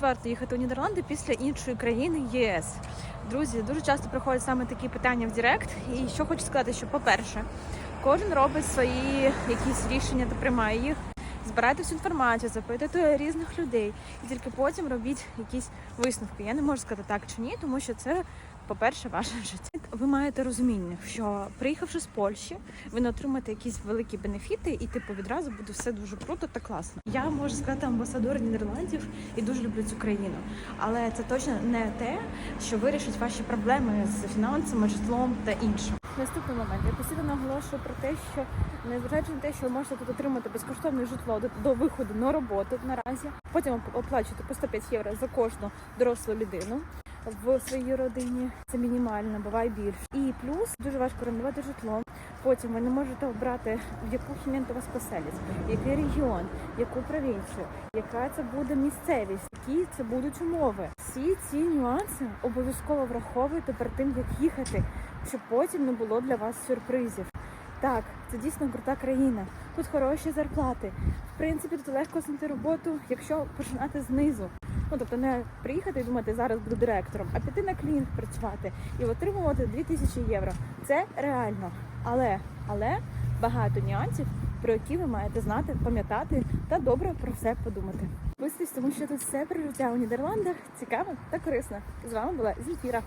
чи варто їхати у Нідерланди після іншої країни ЄС? Друзі, дуже часто приходять саме такі питання в Директ. І що хочу сказати, що по-перше, кожен робить свої якісь рішення та приймає їх. Збирайте всю інформацію, запитуйте різних людей, і тільки потім робіть якісь висновки. Я не можу сказати так чи ні, тому що це, по-перше, ваше життя. Ви маєте розуміння, що приїхавши з Польщі, ви не отримаєте якісь великі бенефіти, і типу відразу буде все дуже круто та класно. Я можу сказати амбасадор Нідерландів і дуже люблю цю країну, але це точно не те, що вирішить ваші проблеми з фінансами, житлом та іншим. Наступний момент. Я постійно наголошую про те, що незважаючи на те, що ви можете тут отримати безкоштовне житло до, виходу на роботу наразі, потім оплачувати по 105 євро за кожну дорослу людину. В своїй родині це мінімально, буває більше. І плюс дуже важко орендувати житло. Потім ви не можете обрати, в яку хіменту вас поселять, який регіон, яку провінцію, яка це буде місцевість, які це будуть умови. Всі ці нюанси обов'язково враховуйте перед тим, як їхати, щоб потім не було для вас сюрпризів. Так, це дійсно крута країна. Тут хороші зарплати. В принципі, тут легко знайти роботу, якщо починати знизу. Ну тобто не приїхати і думати, зараз буду директором, а піти на клінінг працювати і отримувати 2000 євро. Це реально. Але але багато нюансів, про які ви маєте знати, пам'ятати та добре про все подумати. Підписуйтесь, тому що тут все про життя у Нідерландах цікаво та корисно. З вами була Зінфіра.